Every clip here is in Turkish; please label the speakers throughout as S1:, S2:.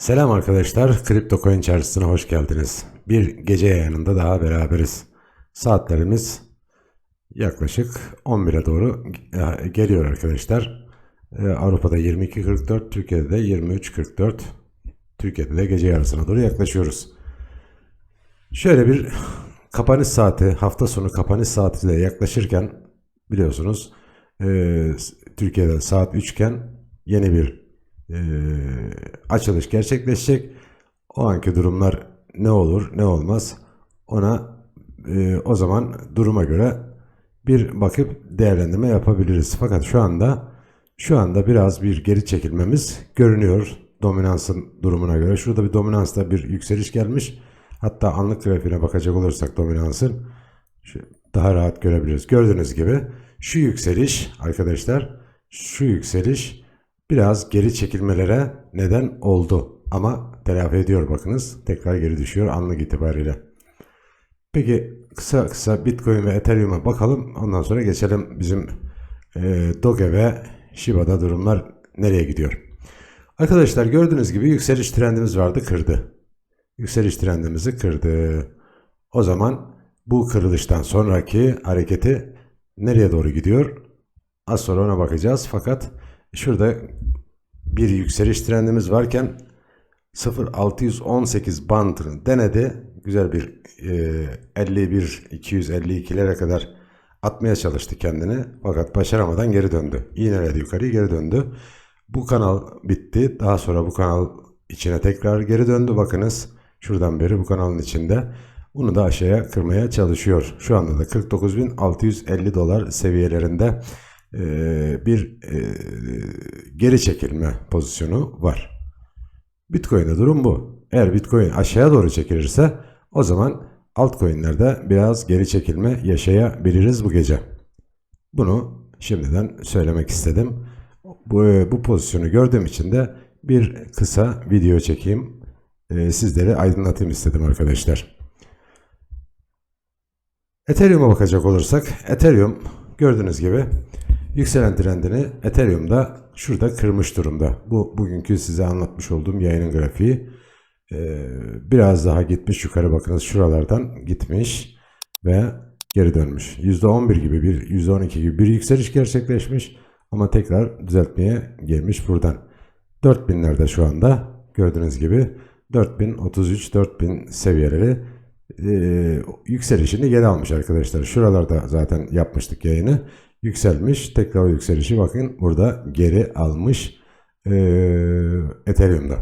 S1: Selam arkadaşlar, Kripto Coin Çarşısı'na hoş geldiniz. Bir gece yayınında daha beraberiz. Saatlerimiz yaklaşık 11'e doğru e, geliyor arkadaşlar. E, Avrupa'da 22.44, Türkiye'de de 23.44. Türkiye'de de gece yarısına doğru yaklaşıyoruz. Şöyle bir kapanış saati, hafta sonu kapanış saati de yaklaşırken biliyorsunuz e, Türkiye'de saat 3 iken yeni bir e, açılış gerçekleşecek. O anki durumlar ne olur ne olmaz ona e, o zaman duruma göre bir bakıp değerlendirme yapabiliriz. Fakat şu anda şu anda biraz bir geri çekilmemiz görünüyor dominansın durumuna göre. Şurada bir dominansta bir yükseliş gelmiş. Hatta anlık grafiğine bakacak olursak dominansın daha rahat görebiliriz. Gördüğünüz gibi şu yükseliş arkadaşlar şu yükseliş biraz geri çekilmelere neden oldu. Ama telafi ediyor bakınız. Tekrar geri düşüyor anlık itibariyle. Peki kısa kısa Bitcoin ve Ethereum'a bakalım. Ondan sonra geçelim bizim e, Doge ve Shiba'da durumlar nereye gidiyor. Arkadaşlar gördüğünüz gibi yükseliş trendimiz vardı kırdı. Yükseliş trendimizi kırdı. O zaman bu kırılıştan sonraki hareketi nereye doğru gidiyor? Az sonra ona bakacağız. Fakat şurada bir yükseliş trendimiz varken 0.618 bandını denedi. Güzel bir e, 51 252'lere kadar atmaya çalıştı kendini. Fakat başaramadan geri döndü. İğneledi yukarıya geri döndü. Bu kanal bitti. Daha sonra bu kanal içine tekrar geri döndü. Bakınız şuradan beri bu kanalın içinde. Bunu da aşağıya kırmaya çalışıyor. Şu anda da 49.650 dolar seviyelerinde e, bir e, geri çekilme pozisyonu var. Bitcoin'de durum bu. Eğer Bitcoin aşağıya doğru çekilirse o zaman altcoin'lerde biraz geri çekilme yaşayabiliriz bu gece. Bunu şimdiden söylemek istedim. Bu, bu pozisyonu gördüğüm için de bir kısa video çekeyim. Ee, sizleri aydınlatayım istedim arkadaşlar. Ethereum'a bakacak olursak Ethereum gördüğünüz gibi yükselen trendini Ethereum'da şurada kırmış durumda. Bu bugünkü size anlatmış olduğum yayının grafiği. Ee, biraz daha gitmiş yukarı bakınız şuralardan gitmiş ve geri dönmüş. %11 gibi bir %12 gibi bir yükseliş gerçekleşmiş ama tekrar düzeltmeye gelmiş buradan. 4000'lerde şu anda gördüğünüz gibi 4000, 33, 4000 seviyeleri e, yükselişini geri almış arkadaşlar. Şuralarda zaten yapmıştık yayını. Yükselmiş. Tekrar yükselişi bakın burada geri almış e, Ethereum'da.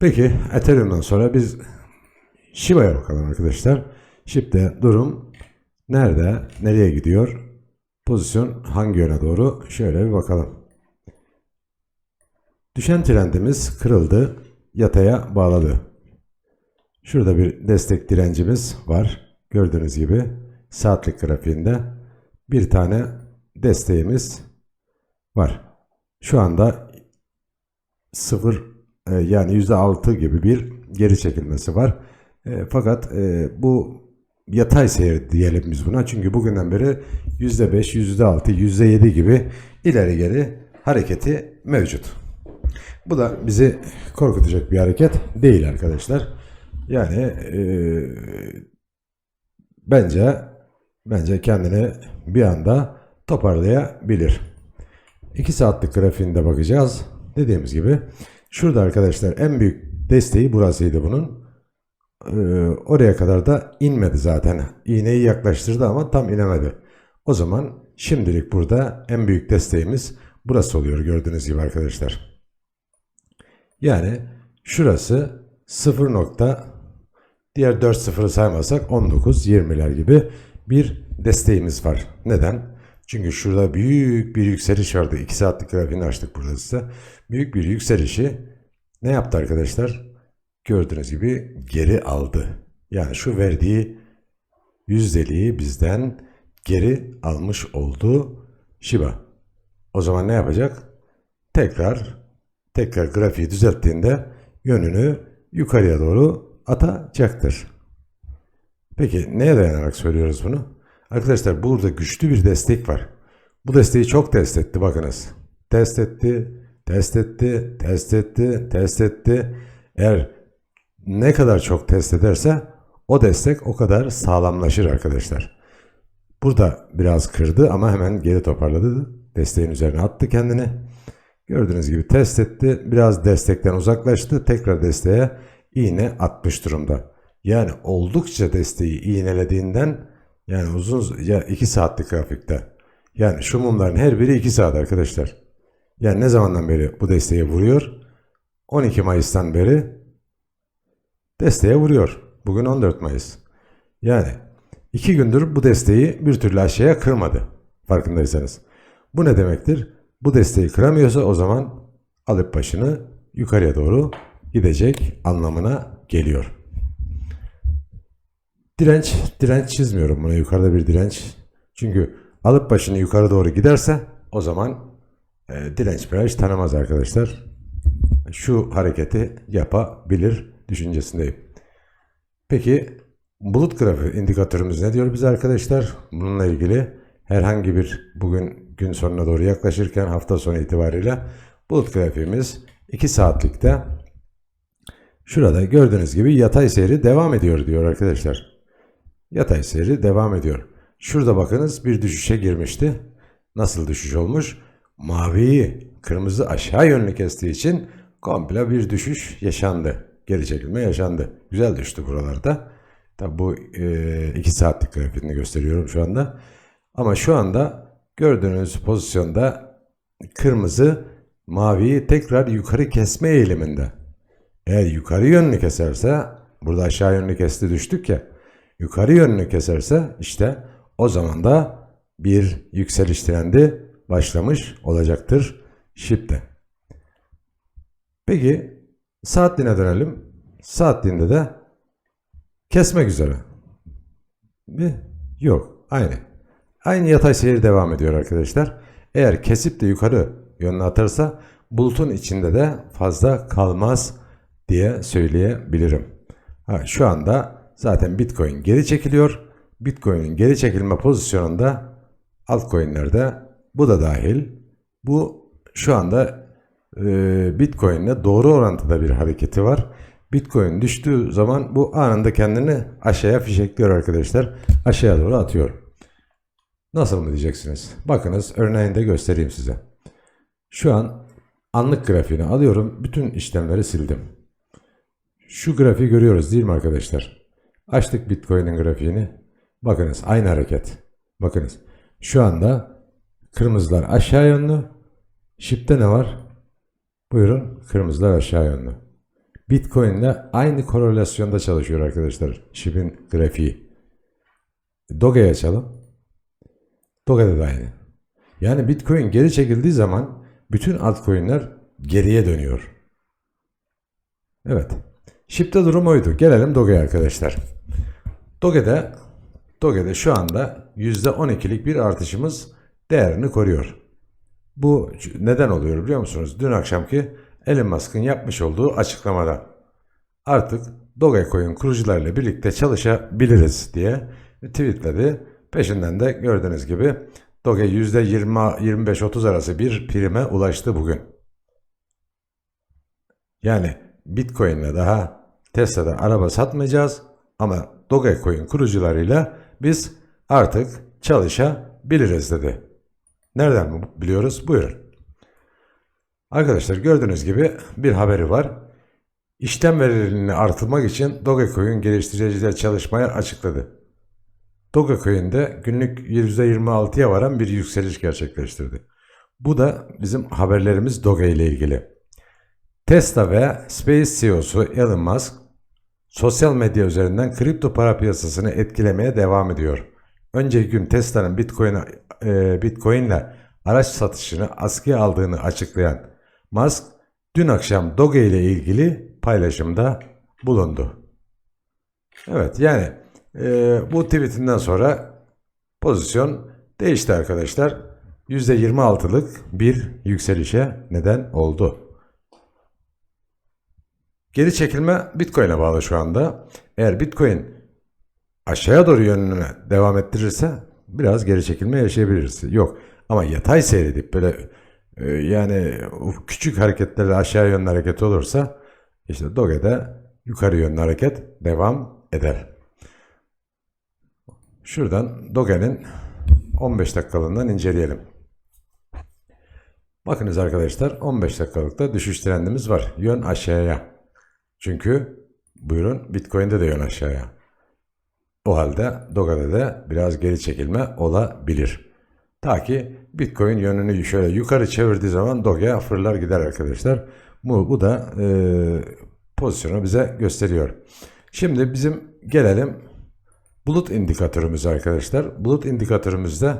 S1: Peki Ethereum'dan sonra biz Shiba'ya bakalım arkadaşlar. Shib'de durum nerede, nereye gidiyor? Pozisyon hangi yöne doğru? Şöyle bir bakalım. Düşen trendimiz kırıldı, yataya bağladı. Şurada bir destek direncimiz var. Gördüğünüz gibi saatlik grafiğinde bir tane desteğimiz var. Şu anda 0 e, yani %6 gibi bir geri çekilmesi var. E, fakat e, bu yatay seyir diyelim biz buna. Çünkü bugünden beri %5, %6, %7 gibi ileri geri hareketi mevcut. Bu da bizi korkutacak bir hareket değil arkadaşlar. Yani e, bence bence kendini bir anda toparlayabilir. 2 saatlik grafiğinde bakacağız. Dediğimiz gibi şurada arkadaşlar en büyük desteği burasıydı bunun. Ee, oraya kadar da inmedi zaten. İğneyi yaklaştırdı ama tam inemedi. O zaman şimdilik burada en büyük desteğimiz burası oluyor gördüğünüz gibi arkadaşlar. Yani şurası 0 nokta diğer 4 sıfırı saymazsak 19 20'ler gibi bir desteğimiz var. Neden? Çünkü şurada büyük bir yükseliş vardı. 2 saatlik grafiğini açtık burada size. Büyük bir yükselişi ne yaptı arkadaşlar? Gördüğünüz gibi geri aldı. Yani şu verdiği yüzdeliği bizden geri almış oldu Shiba. O zaman ne yapacak? Tekrar tekrar grafiği düzelttiğinde yönünü yukarıya doğru atacaktır. Peki neye dayanarak söylüyoruz bunu? Arkadaşlar burada güçlü bir destek var. Bu desteği çok test etti bakınız. Test etti, test etti, test etti, test etti. Eğer ne kadar çok test ederse o destek o kadar sağlamlaşır arkadaşlar. Burada biraz kırdı ama hemen geri toparladı. Desteğin üzerine attı kendini. Gördüğünüz gibi test etti. Biraz destekten uzaklaştı. Tekrar desteğe iğne atmış durumda. Yani oldukça desteği iğnelediğinden yani uzun ya 2 saatlik grafikte. Yani şu mumların her biri 2 saat arkadaşlar. Yani ne zamandan beri bu desteğe vuruyor? 12 Mayıs'tan beri desteğe vuruyor. Bugün 14 Mayıs. Yani iki gündür bu desteği bir türlü aşağıya kırmadı. Farkındaysanız. Bu ne demektir? Bu desteği kıramıyorsa o zaman alıp başını yukarıya doğru gidecek anlamına geliyor. Direnç, direnç çizmiyorum buna yukarıda bir direnç. Çünkü alıp başını yukarı doğru giderse o zaman e, direnç direnç tanımaz arkadaşlar. Şu hareketi yapabilir düşüncesindeyim. Peki bulut grafiği indikatörümüz ne diyor bize arkadaşlar? Bununla ilgili herhangi bir bugün gün sonuna doğru yaklaşırken hafta sonu itibariyle bulut grafiğimiz 2 saatlikte şurada gördüğünüz gibi yatay seyri devam ediyor diyor arkadaşlar. Yatay seyri devam ediyor. Şurada bakınız bir düşüşe girmişti. Nasıl düşüş olmuş? Maviyi kırmızı aşağı yönlü kestiği için komple bir düşüş yaşandı. Geri çekilme yaşandı. Güzel düştü buralarda. Tabi bu 2 e, saatlik grafiğini gösteriyorum şu anda. Ama şu anda gördüğünüz pozisyonda kırmızı maviyi tekrar yukarı kesme eğiliminde. Eğer yukarı yönlü keserse burada aşağı yönlü kesti düştük ya yukarı yönlü keserse işte o zaman da bir yükseliş trendi başlamış olacaktır şipte. Peki saatliğine dönelim. Saatliğinde de kesmek üzere. Mi? Yok. Aynı. Aynı yatay seyir devam ediyor arkadaşlar. Eğer kesip de yukarı yönüne atarsa bulutun içinde de fazla kalmaz diye söyleyebilirim. Ha, şu anda zaten Bitcoin geri çekiliyor. Bitcoin'in geri çekilme pozisyonunda altcoin'lerde bu da dahil. Bu şu anda e, Bitcoin'le doğru orantıda bir hareketi var. Bitcoin düştüğü zaman bu anında kendini aşağıya fişekliyor arkadaşlar. Aşağıya doğru atıyor. Nasıl mı diyeceksiniz? Bakınız örneğini de göstereyim size. Şu an anlık grafiğini alıyorum. Bütün işlemleri sildim. Şu grafiği görüyoruz değil mi arkadaşlar? Açtık Bitcoin'in grafiğini. Bakınız aynı hareket. Bakınız. Şu anda kırmızılar aşağı yönlü. Şipte ne var? Buyurun kırmızılar aşağı yönlü. Bitcoin ile aynı korelasyonda çalışıyor arkadaşlar. Şipin grafiği. Doge'yi açalım. Doge'de de aynı. Yani Bitcoin geri çekildiği zaman bütün altcoin'ler geriye dönüyor. Evet. Ship'te durum oydu. Gelelim Doge'ye arkadaşlar. Doge'de Doge'de şu anda %12'lik bir artışımız değerini koruyor. Bu neden oluyor biliyor musunuz? Dün akşamki Elon Musk'ın yapmış olduğu açıklamada artık Dogecoin kurucularıyla birlikte çalışabiliriz diye tweetledi. Peşinden de gördüğünüz gibi Doge %20-25-30 arası bir prime ulaştı bugün. Yani Bitcoin'le daha Tesla'da araba satmayacağız ama Dogecoin kurucularıyla biz artık çalışabiliriz dedi. Nereden biliyoruz? Buyurun. Arkadaşlar gördüğünüz gibi bir haberi var. İşlem verimliliğini artırmak için Dogecoin geliştiriciler çalışmaya açıkladı. Dogecoin'de günlük %26'ya varan bir yükseliş gerçekleştirdi. Bu da bizim haberlerimiz Doge ile ilgili. Tesla ve Space CEO'su Elon Musk sosyal medya üzerinden kripto para piyasasını etkilemeye devam ediyor. Önceki gün Tesla'nın Bitcoin, e, araç satışını askıya aldığını açıklayan Musk dün akşam Doge ile ilgili paylaşımda bulundu. Evet yani e, bu tweetinden sonra pozisyon değişti arkadaşlar. %26'lık bir yükselişe neden oldu. Geri çekilme Bitcoin'e bağlı şu anda. Eğer Bitcoin aşağıya doğru yönüne devam ettirirse biraz geri çekilme yaşayabiliriz. Yok ama yatay seyredip böyle e, yani küçük hareketlerle aşağı yönlü hareket olursa işte Doge'de yukarı yönlü hareket devam eder. Şuradan Doge'nin 15 dakikalığından inceleyelim. Bakınız arkadaşlar 15 dakikalıkta düşüş trendimiz var. Yön aşağıya. Çünkü buyurun Bitcoin'de de yön aşağıya. O halde Doge'de de biraz geri çekilme olabilir. Ta ki Bitcoin yönünü şöyle yukarı çevirdiği zaman Doge fırlar gider arkadaşlar. Bu, bu da e, pozisyonu bize gösteriyor. Şimdi bizim gelelim bulut indikatörümüz arkadaşlar. Bulut indikatörümüzde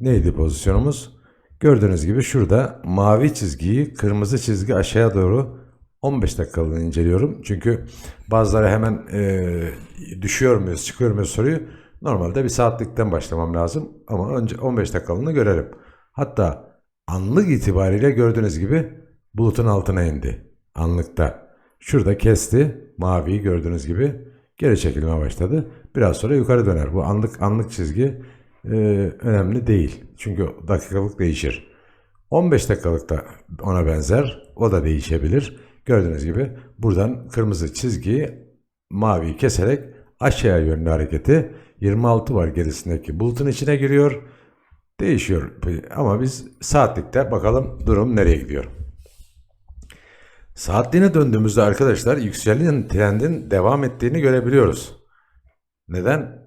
S1: neydi pozisyonumuz? Gördüğünüz gibi şurada mavi çizgiyi kırmızı çizgi aşağıya doğru 15 dakikalığını inceliyorum. Çünkü bazıları hemen e, düşüyor muyuz, çıkıyor muyuz soruyu. Normalde bir saatlikten başlamam lazım. Ama önce 15 dakikalığını görelim. Hatta anlık itibariyle gördüğünüz gibi bulutun altına indi. Anlıkta. Şurada kesti. Maviyi gördüğünüz gibi geri çekilmeye başladı. Biraz sonra yukarı döner. Bu anlık anlık çizgi e, önemli değil. Çünkü dakikalık değişir. 15 dakikalık da ona benzer. O da değişebilir. Gördüğünüz gibi buradan kırmızı çizgiyi maviyi keserek aşağıya yönlü hareketi 26 var gerisindeki bulutun içine giriyor. Değişiyor ama biz saatlikte bakalım durum nereye gidiyor. Saatliğine döndüğümüzde arkadaşlar yükselen trendin devam ettiğini görebiliyoruz. Neden?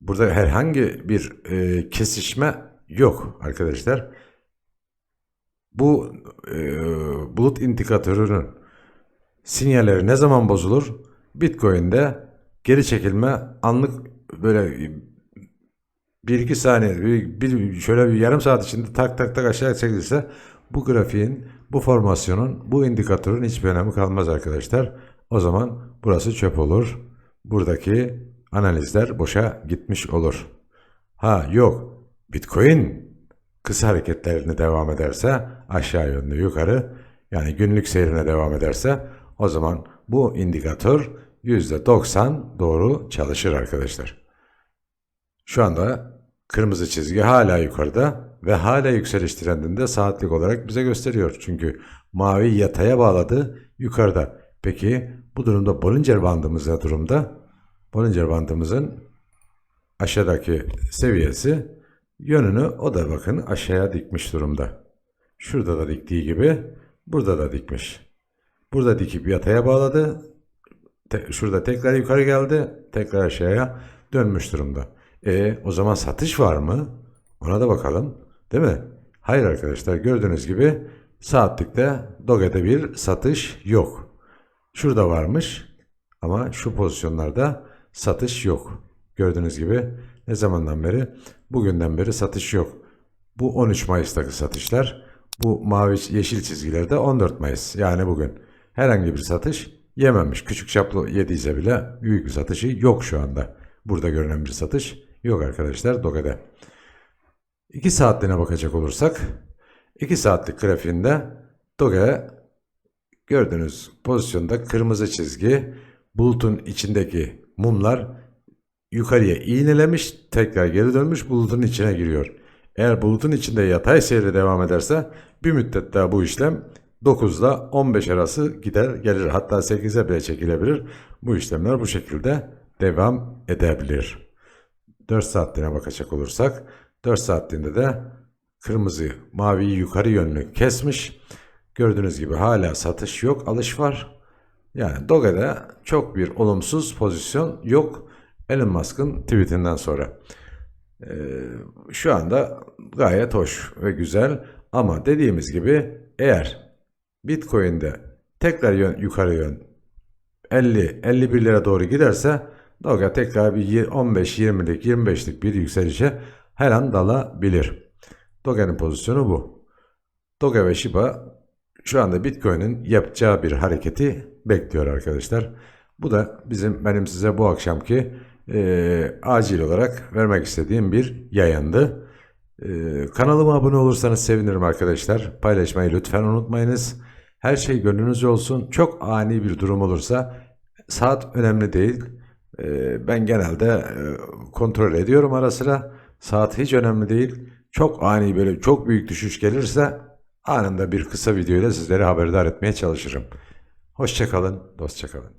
S1: Burada herhangi bir e, kesişme yok arkadaşlar. Bu e, bulut indikatörünün sinyalleri ne zaman bozulur? Bitcoin'de geri çekilme anlık böyle bir iki saniye bir, bir şöyle bir yarım saat içinde tak tak tak aşağı çekilirse bu grafiğin bu formasyonun bu indikatörün hiçbir önemi kalmaz arkadaşlar. O zaman burası çöp olur. Buradaki analizler boşa gitmiş olur. Ha yok. Bitcoin kısa hareketlerini devam ederse aşağı yönlü yukarı yani günlük seyrine devam ederse o zaman bu indikatör %90 doğru çalışır arkadaşlar. Şu anda kırmızı çizgi hala yukarıda ve hala yükseliş trendinde saatlik olarak bize gösteriyor. Çünkü mavi yataya bağladı yukarıda. Peki bu durumda Bollinger bandımız ne durumda? Bollinger bandımızın aşağıdaki seviyesi yönünü o da bakın aşağıya dikmiş durumda. Şurada da diktiği gibi burada da dikmiş. Burada dikip yataya bağladı. Te- şurada tekrar yukarı geldi. Tekrar aşağıya dönmüş durumda. E o zaman satış var mı? Ona da bakalım. Değil mi? Hayır arkadaşlar gördüğünüz gibi saatlikte Doge'de bir satış yok. Şurada varmış ama şu pozisyonlarda satış yok. Gördüğünüz gibi ne zamandan beri? Bugünden beri satış yok. Bu 13 Mayıs'taki satışlar. Bu mavi yeşil çizgilerde 14 Mayıs yani bugün. Herhangi bir satış yememiş. Küçük çaplı yediyse bile büyük bir satışı yok şu anda. Burada görünen bir satış yok arkadaşlar Doge'de. 2 saatliğine bakacak olursak 2 saatlik grafiğinde Doge gördüğünüz pozisyonda kırmızı çizgi bulutun içindeki mumlar yukarıya iğnelemiş tekrar geri dönmüş bulutun içine giriyor. Eğer bulutun içinde yatay seyre devam ederse bir müddet daha bu işlem 9 ile 15 arası gider gelir. Hatta 8'e bile çekilebilir. Bu işlemler bu şekilde devam edebilir. 4 saatliğine bakacak olursak 4 saatliğinde de kırmızı maviyi yukarı yönlü kesmiş. Gördüğünüz gibi hala satış yok alış var. Yani Doge'de çok bir olumsuz pozisyon yok Elon Musk'ın tweetinden sonra. Ee, şu anda gayet hoş ve güzel ama dediğimiz gibi eğer Bitcoin'de tekrar yön, yukarı yön 50-51 lira doğru giderse Doge tekrar bir 15-20'lik 25'lik bir yükselişe her an dalabilir. Doge'nin pozisyonu bu. Doge ve Shiba şu anda Bitcoin'in yapacağı bir hareketi bekliyor arkadaşlar. Bu da bizim benim size bu akşamki e, acil olarak vermek istediğim bir yayındı. E, kanalıma abone olursanız sevinirim arkadaşlar. Paylaşmayı lütfen unutmayınız. Her şey gönlünüzce olsun. Çok ani bir durum olursa saat önemli değil. E, ben genelde e, kontrol ediyorum ara sıra. Saat hiç önemli değil. çok ani böyle çok büyük düşüş gelirse anında bir kısa videoyla sizleri haberdar etmeye çalışırım. Hoşçakalın, dostça kalın.